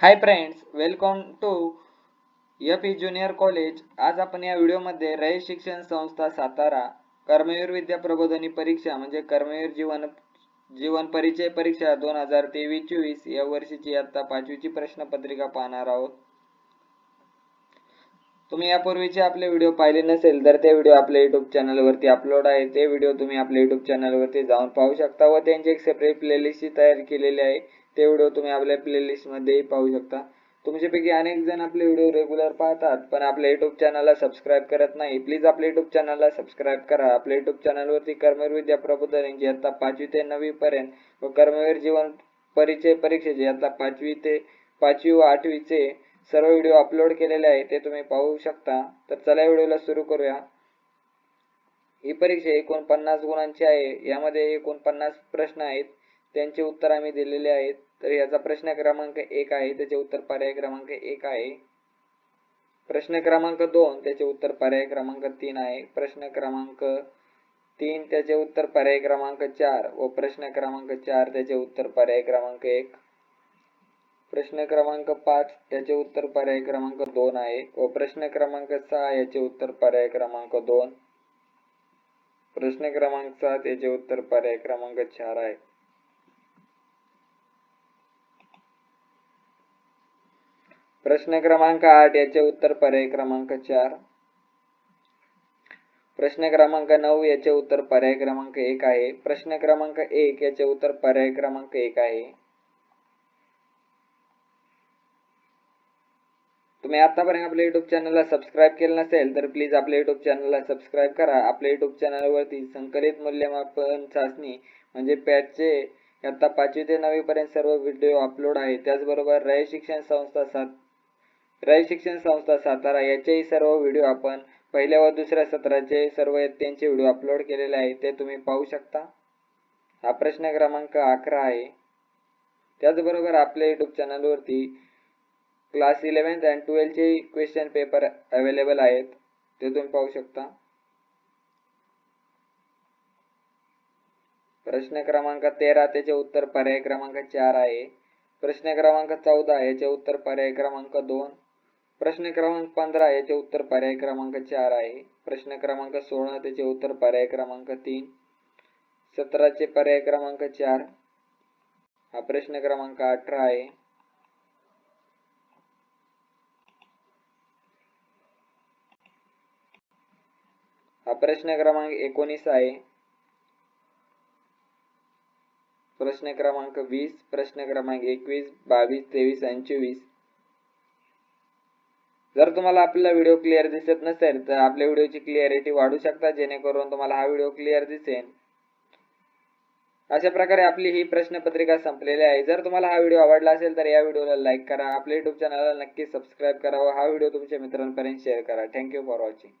Hi friends welcome to F E junior college आज आपण या व्हिडिओमध्ये रयत शिक्षण संस्था सातारा कर्मवीर विद्या प्रबोधनी परीक्षा म्हणजे कर्मवीर जीवन जीवन परिचय परीक्षा दोन हजार तेवीस चोवीस या वर्षीची इयत्ता पाचवीची प्रश्नपत्रिका पाहणार आहोत. तुम्ही यापूर्वीचे आपले व्हिडिओ पाहिले नसेल तर ते व्हिडिओ आपल्या युट्यूब चॅनलवरती अपलोड आहे. ते व्हिडिओ तुम्ही आपल्या युट्यूब चॅनलवरती जाऊन पाहू शकता व त्यांची एक सेपरेट प्लेलिस्ट तयार केलेली आहे. ते व्हिडिओ तुम्ही आपल्या प्लेलिस्टमध्येही पाहू शकता. तुमच्यापैकी अनेक जण आपले व्हिडिओ रेग्युलर पाहतात पण आपल्या युट्यूब चॅनलला सबस्क्राईब करत नाही. प्लीज आपल्या युट्यूब चॅनलला सबस्क्राईब करा. आपल्या युट्यूब चॅनलवरती कर्मवीर विद्या प्रबोधन यांची आता पाचवी ते नववीपर्यंत व कर्मवीर जीवन परिचय परीक्षेचे आता पाचवी ते पाचवी व आठवीचे सर्व व्हिडिओ अपलोड केलेले आहे ते तुम्ही पाहू शकता. तर चला व्हिडिओला सुरू करूया. ही परीक्षा एकोणपन्नास गुणांची आहे. यामध्ये एकोणपन्नास प्रश्न आहेत. त्यांचे उत्तर आम्ही दिलेले आहेत. तर याचा प्रश्न क्रमांक एक आहे त्याचे उत्तर पर्याय क्रमांक एक आहे. प्रश्न क्रमांक दोन त्याचे उत्तर पर्याय क्रमांक तीन आहे. प्रश्न क्रमांक तीन त्याचे उत्तर पर्याय क्रमांक चार व प्रश्न क्रमांक चार त्याचे उत्तर पर्याय क्रमांक एक. प्रश्न क्रमांक पाच याचे उत्तर पर्याय क्रमांक दोन आहे व प्रश्न क्रमांक सहा याचे उत्तर पर्याय क्रमांक दोन. प्रश्न क्रमांक सात याचे उत्तर पर्याय क्रमांक चार आहे. प्रश्न क्रमांक आठ याचे उत्तर पर्याय क्रमांक चार. प्रश्न क्रमांक नऊ याचे उत्तर पर्याय क्रमांक एक आहे. प्रश्न क्रमांक एक याचे उत्तर पर्याय क्रमांक एक आहे. तुम्ही आतापर्यंत आपल्या युट्यूब चॅनलला सबस्क्राईब केलं नसेल तर प्लीज आपल्या युट्यूब चॅनलला सबस्क्राईब करा. आपल्या युट्यूब चॅनलवरती संकलित मूल्यमापन चाचणी म्हणजे पॅटचे आता पाचवी ते नववी पर्यंत सर्व व्हिडिओ अपलोड आहे त्याचबरोबर रय शिक्षण संस्था सात रय शिक्षण संस्था सातारा याचेही सर्व व्हिडिओ आपण पहिल्या व दुसऱ्या सत्राचे सर्व इयत्तेचे व्हिडिओ अपलोड केलेले आहे ते तुम्ही पाहू शकता. हा प्रश्न क्रमांक अकरा आहे. त्याचबरोबर आपल्या युट्यूब चॅनलवरती क्लास इलेव्हन्थ अँड ट्वेल्थचे क्वेश्चन पेपर अवेलेबल आहेत ते तुम्ही पाहू शकता. प्रश्न क्रमांक तेरा त्याचे उत्तर पर्याय क्रमांक चार आहे. प्रश्न क्रमांक चौदा याचे उत्तर पर्याय क्रमांक दोन. प्रश्न क्रमांक पंधरा याचे उत्तर पर्याय क्रमांक चार आहे. प्रश्न क्रमांक सोळा त्याचे उत्तर पर्याय क्रमांक तीन. सतराचे पर्याय क्रमांक चार. हा प्रश्न क्रमांक अठरा आहे. हा प्रश्न क्रमांक एकोणीस आहे. प्रश्न क्रमांक वीस प्रश्न क्रमांक एकवीस बावीस तेवीस आणि चोवीस. जर तुम्हाला आपला व्हिडिओ क्लिअर दिसत नसेल तर आपल्या व्हिडिओची क्लिअरिटी वाढू शकता जेणेकरून तुम्हाला हा व्हिडिओ क्लिअर दिसेल. अशा प्रकारे आपली ही प्रश्नपत्रिका संपलेली आहे. जर तुम्हाला हा व्हिडिओ आवडला असेल तर या व्हिडिओला लाईक करा. आपल्या युट्यूब चॅनलला नक्की सबस्क्राईब करा व हा व्हिडिओ तुमच्या मित्रांपर्यंत शेअर करा. Thank you for watching